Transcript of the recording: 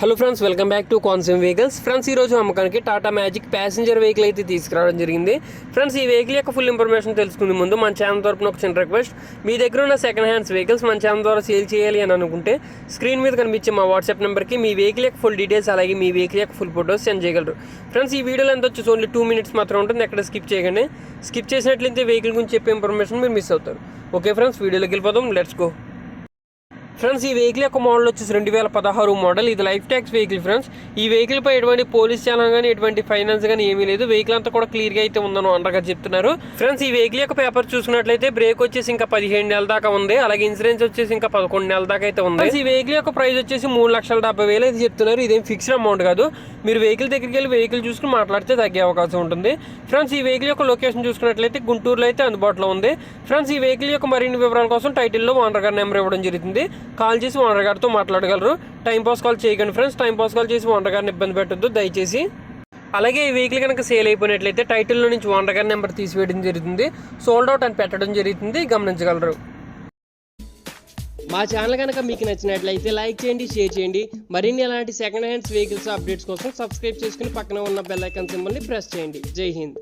Hello friends welcome back to కాన్సూమ్ vehicles friends ఈ రోజు అమ్మకానికి టాటా మ్యాజిక్ ప్యాసింజర్ వెహికల్ అయితే తీసుకురావడం జరిగింది. ఫ్రెండ్స్ ఈ వెహికల్ యొక్క ఫుల్ ఇన్ఫర్మేషన్ తెలుసుకునే ముందు మన ఛానల్ తరపున ఒక చిన్న రిక్వెస్ట్ మీ దగ్గర ఉన్న సెకండ్ హ్యాండ్స్ వెహికల్స్ మన ఛానల్ ద్వారా సేల్ చేయాలి అని అనుకుంటే స్క్రీన్ మీద కనిపించే మా వాట్సాప్ నెంబర్కి మీ వెహికల్ యొక్క ఫుల్ డీటెయిల్స్ అలాగే మీ వెహికల్ యొక్క ఫుల్ ఫోటోస్ సెండ్ చేయగలరు. ఫ్రెండ్స్ ఈ వీడియోలో ఎంత వచ్చేసి ఓన్లీ టూ మినిట్స్ మాత్రం ఉంటుంది. ఎక్కడ స్కిప్ చేయగానే స్కిప్ చేసినట్లయితే వెహికల్ గురించి చెప్పే ఇన్ఫర్మేషన్ మీరు మిస్ అవుతారు. ఓకే ఫ్రెండ్స్ వీడియోలోకి వెళ్ళిపోదాం. లెట్స్ గో ఫ్రెండ్స్ ఈ వెహికల్ యొక్క మోడల్ వచ్చేసి రెండు వేల పదహారు మోడల్ ఇది లైఫ్ ట్యాక్స్ వెహికల్ ఫ్రెండ్స్ ఈ వెహికల్ పై ఎటువంటి పోలీస్ ఛానల్ కానీ ఎటువంటి ఫైనాన్స్ కానీ ఏమీ లేదు. వెహికల్ అంతా కూడా క్లియర్గా అయితే ఉందని అండగా చెప్తున్నారు. ఫ్రెండ్స్ ఈ వెహికల్ యొక్క పేపర్ చూసుకున్నట్లయితే బ్రేక్ వచ్చేసి ఇంకా పదిహేను నెలల దాకా ఉంది. అలాగే ఇన్సూరెన్స్ వచ్చేసి ఇంకా పదకొండు నెలల దాకా అయితే ఉంది. ఈ వెహికల్ యొక్క ప్రైస్ వచ్చేసి మూడు లక్షల డెబ్బై వేలు అయితే చెప్తున్నారు. ఇదేం ఫిక్స్డ్ అమౌంట్ కాదు. మీరు వెహికల్ దగ్గరికి వెళ్ళి వెహికల్ చూసుకుని మాట్లాడితే తగ్గే అవకాశం ఉంటుంది. ఫ్రెండ్స్ ఈ వెహికల్ యొక్క లొకేషన్ చూసుకున్నట్లయితే గుంటూరులో అయితే అందుబాటులో ఉంది. ఫ్రెండ్స్ ఈ వెహికల్ యొక్క మరిన్ని వివరాల కోసం టైటిల్లో ఓనర్ గారి నెంబర్ ఇవ్వడం జరుగుతుంది. కాల్ చేసి ఓనర్ గారితో మాట్లాడగలరు. టైం పాస్ కాల్ చేయకండి ఫ్రెండ్స్ టైం పాస్ కాల్ చేసి ఓనర్ గారిని ఇబ్బంది పెట్టొద్దు. దయచేసి అలాగే ఈ వెహికల్ కనుక సేల్ అయిపోయినట్లయితే టైటిల్లో నుంచి ఓనర్ గారి నెంబర్ తీసివేయడం జరుగుతుంది. సోల్డ్ అవుట్ అని పెట్టడం జరుగుతుంది. గమనించగలరు. మా ఛానల్ కనుక మీకు నచ్చినట్లయితే లైక్ చేయండి షేర్ చేయండి. మరిన్ని అలాంటి సెకండ్ హ్యాండ్స్ వెహికల్స్ అప్డేట్స్ కోసం సబ్స్క్రైబ్ చేసుకుని పక్కన ఉన్న బెల్ ఐకాన్ సింబల్ని ప్రెస్ చేయండి. జై హింద్.